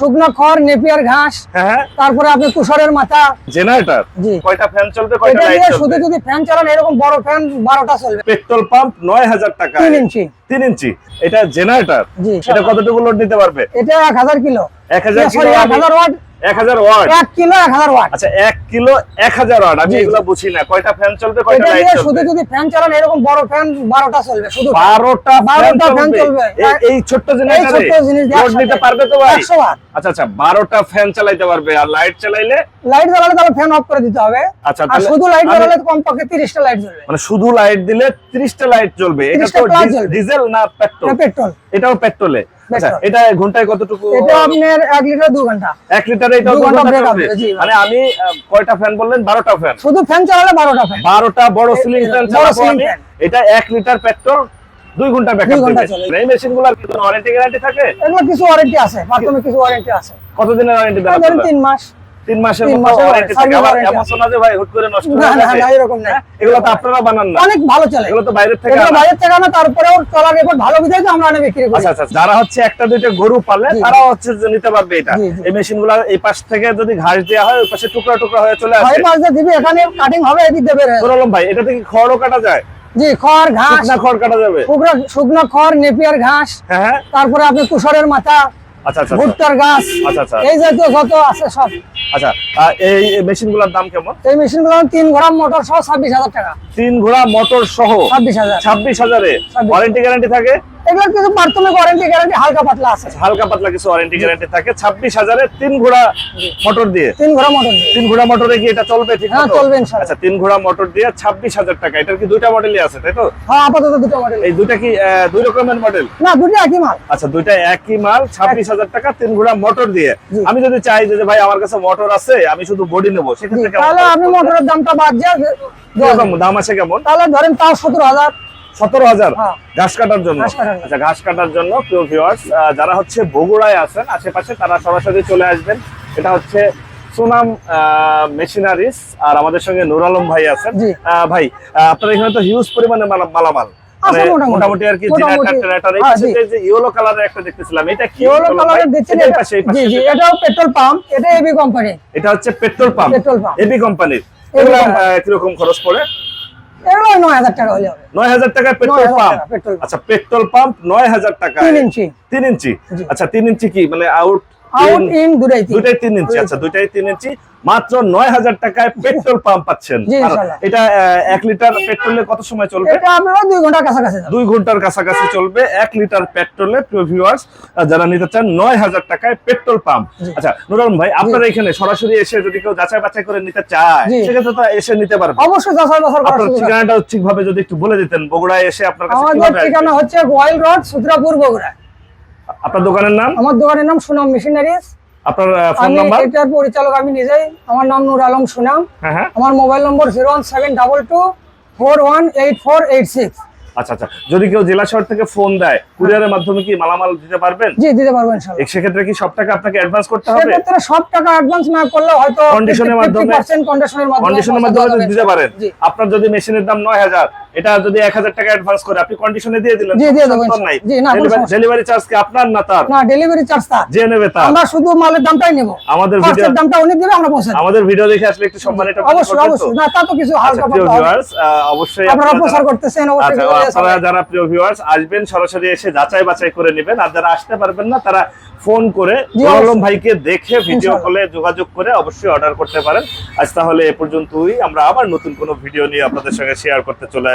শুকনো খড় নেপিয়ার ঘাস হ্যাঁ তারপরে আপনি মাথা। জেনারেটর? কয়টা ফ্যান চলবে কয়টা লাইট চলবে? শুধু যদি ফ্যান চালান এরকম বড় ফ্যান বারোটা চলবে। পেট্রোল পাম্প নয় হাজার টাকা। 3 ইঞ্চি। তিন ইঞ্চি। এটা জেনারেটর? জি। এটা কতটুকু লোড নিতে পারবে? এটা এক হাজার কিলো। এক হাজার সরি কিলো এক হাজার ওয়াট। এক হাজার ওয়াট। এক কিলো এক হাজার ওয়াট। আচ্ছা এক কিলো এক হাজার ওয়াট। আমি এগুলো বুঝি না। কয়টা ফ্যান চলবে কয়টা লাইট দিয়ে শুধু যদি ফ্যান চালান এরকম বড় ফ্যান বারোটা চলবে শুধু। বারোটা ফ্যান বারোটা ফ্যান চলবে? চলবে। এই- এই ছোট্ট এই জেনারেটরে জিনিস লোড নিতে পারবে তো ভাই? একশো ওয়াট আচ্ছা আচ্ছা ফ্যান চালাইতে পারবে। আর লাইট চালাইলে? লাইট জ্বালালে তাহলে ফ্যান অফ করে দিতে হবে। আচ্ছা আর শুধু লাইট জ্বালালে কমপক্ষে তিরিশটা লাইট জ্বলবে। মানে শুধু লাইট দিলে ত্রিশটা লাইট জ্বলবে। এটা তো। ডিজেল না পেট্রোল পেট্রোল এটাও আচ্ছা পেট্রোল। এটা ঘন্টায় কতটুকু? এটা আপনার 1 লিটার 2 ঘণ্টা। 1 লিটারে এটা দু দু ঘণ্টা ব্রেক। মানে আমি কয়টা ফ্যান বললেন? বারোটা ফ্যান শুধু ফ্যান চালালে বারোটা ফ্যান বারোটা বড় সিলিং ফ্যান চালাবো এটা এক লিটার পেট্রোল দুই ঘণ্টা ব্যাকআপ দিবে। এই মেশিনগুলার কি কোনো ওয়ারেন্টি গ্যারান্টি থাকে? এগুলো কিছু ওয়ারেন্টি আছে প্রাথমিক কিছু ওয়ারেন্টি আছে। কতদিনের ওয়ারেন্টি দেওয়া এই আপনারা? তিন মাস। তিন মাসের মতো ভাই হুট করে নষ্ট না না এরকম না। হ্যাঁ? এগুলো তো আপনারা বানান না। অনেক ভালো চলে। এগুলো তো বাইরের থেকে এগুলো বাইরের থেকে আনা তারপরেও চলার রেকর্ড ভালো বিধায় তো আমরা এনে বিক্রি করি। আচ্ছা আচ্ছা যারা হচ্ছে একটা দুইটা গরু পালে তারা হচ্ছে যে নিতে পারবে এটা। এই মেশিনগুলা এই পাশ থেকে যদি ঘাস দেওয়া হয় ওই পাশে টুকরা টুকরা হয়ে চলে আসে। দিয়ে দিবি এখানে কাটিং হবে এদিক। বললাম ভাই এটা থেকে খড়ও কাটা যায়? জি খড় ঘাস শুকনা খড় কাটা যাবে। শুকনো খড় নেপিয়ার ঘাস হ্যাঁ হ্যাঁ। তারপরে আপনি কুসরের মাথা আচ্ছা আচ্ছা আচ্ছা। ভুট্টার গাছ। আচ্ছা, আচ্ছা। এই জাতীয় যত আছে সব। আচ্ছা এই মেশিনগুলার দাম কেমন? এই মেশিনগুলো তিন ঘোড়া মোটর সহ ছাব্বিশ হাজার টাকা। তিন ঘোড়া মোটর সহ ছাব্বিশ হাজার। ছাব্বিশ হাজারে। 26,000 ওয়ারেন্টি গ্যারান্টি থাকে? এগুলোর প্রাথমিক ওয়ারেন্টি গ্যারান্টি হালকা পাতলা আছে। হালকা পাতলা কিছু ওয়ারেন্টি গ্যারান্টি থাকে। তিন ঘোড়া মোটর দিয়ে। তিন ঘোড়া মোটর দিয়ে। তিন ঘোড়া মোটরে কি এটা চলবে ঠিক হ্যাঁ, চলবে ইনশাআল্লাহ। আচ্ছা তিন ঘোড়া মোটর দিয়ে ছাব্বিশ হাজার টাকা। এটার কি দুইটা মডেলই আছে তাই তো? হ্যাঁ আপাতত দুটো মডেল এই দুইটা কি দুই রকমের মডেল না দুটো একই মাল। আচ্ছা দুইটা একই মাল ছাব্বিশ হাজার টাকা তিন ঘোড়া মোটর দিয়ে। আমি যদি চাই যে ভাই আমার কাছে মোটর আছে আমি শুধু বডি নেব সেক্ষেত্রে তাহলে আপনি মোটরের দামটা বাদ দিয়ে দাম আছে কেমন? তাহলে ধরেন তাও সতেরো হাজার। সতেরো হাজার হ্যাঁ। ঘাস কাটার জন্য। আচ্ছা ঘাস কাটার জন্য প্রিয় ভিউয়ার্স যারা হচ্ছে বগুড়ায় আছেন আশেপাশে তারা সরাসরি চলে আসবেন। এটা হচ্ছে সুনাম মেশিনারিস আর আমাদের সঙ্গে নুর আলম ভাই আছেন। ভাই আপনার এখানে তো হিউজ পরিমাণে মালামাল। মানে মোটামুটি। আর কি হ্যাঁ। যে ইয়েলো কালারের একটা দেখতেছিলাম। এটা কি ইয়েলো কালারের জি জি এটাও পেট্রোল পাম্প এটা এবি কোম্পানি এটা হচ্ছে petrol pump petrol pump. AB কোম্পানির এগুলা কীরকম খরচ পড়ে? এগুলো নয় হাজার টাকা হলে হবে। নয় হাজার টাকা পেট্রোল পাম্প। আচ্ছা পেট্রোল পাম্প নয় হাজার টাকা তিন ইঞ্চি। তিন ইঞ্চি? আচ্ছা তিন ইঞ্চি কি? মানে আউট আউট ইন দুটাই। দুটাই তিন ইঞ্চি। আচ্ছা দুটাই তিন ইঞ্চি। মাত্র নয় হাজার টাকায় পেট্রোল পাম্প পাচ্ছেন। এটা এক লিটার পেট্রোলে কত সময় চলবে? দুই ঘণ্টা কাছাকাছি দুই ঘণ্টার কাছাকাছি চলবে এক লিটার পেট্রোলে ভিউয়ার্স যারা নিতে চান নয় হাজার টাকায় পেট্রোল পাম্প। আচ্ছা নুরুল ভাই আপনারা এখানে সরাসরি এসে যদি কেউ যাচাই বাছাই করে নিতে চায়। সেক্ষেত্রে তো এসে নিতে পারবে। অবশ্যই যাচাই বাছাই আপনার। ঠিকানাটা ঠিকভাবে যদি একটু বলে দিতেন বগুড়ায় এসে আপনার কাছে আমাদের ঠিকানা হচ্ছে গোয়াল রোড সুত্রাপুর বগুড়া। আপনার দোকানের নাম? আমার দোকানের নাম সুনাম মেশিনারিজ। আপনার ফোন নাম্বার এটার পরিচালক আমি নিজেই। আমার নাম নূর আলম সুনাম। হ্যাঁ হ্যাঁ। আমার mobile number zero one seven double two four one eight four eight six. আচ্ছা আচ্ছা। যদি কেউ জেলা শহর থেকে ফোন দেয় কুরিয়ারের মাধ্যমে কি মালামাল দিতে পারবেন? জি দিতে পারব ইনশাল্লাহ। এ- সেক্ষেত্রে কি সব টাকা আপনাকে অ্যাডভান্স করতে হবে? সেক্ষেত্রে সব টাকা অ্যাডভান্স না করলে হয়তো কন্ডিশনের মাধ্যমে কন্ডিশনের মাধ্যমে দিতে পারেন। আপনার যদি মেশিনের দাম নয় হাজার এটা যদি এক হাজার টাকা অ্যাডভান্স করে আপনি কন্ডিশনে দিয়ে দিলেন জি, দিয়ে দেবো সমস্যা নাই। জি, না, ডেলিভারি চার্জ কি আপনার না তার? না ডেলিভারি চার্জ তার। যে নেবে তার। আমরা শুধু মালের দামটাই নেব। আমাদের ভিডিও দামটা উনি দিবে আমরা পৌঁছে আমাদের ভিডিও দেখে আসলে একটু সম্মান এটা অবশ্যই অবশ্যই। না তা তো কিছু হালকা প্রিয় পাতলা ভিউয়ার্স অবশ্যই আপনারা প্রচার করতেছেন অবশ্যই আচ্ছা আপনারা যারা প্রিয় ভিউয়ার্স আসবেন সরাসরি এসে যাচাই বাছাই করে নেবেন। আর যারা আসতে পারবেন না তারা ফোন করে আলম ভাইকে দেখে ভিডিও কলে যোগাযোগ করে অবশ্যই অর্ডার করতে পারেন। আজ তাহলে এ পর্যন্তই। আমরা আবার নতুন কোনো ভিডিও নিয়ে আপনাদের সঙ্গে শেয়ার করতে চলে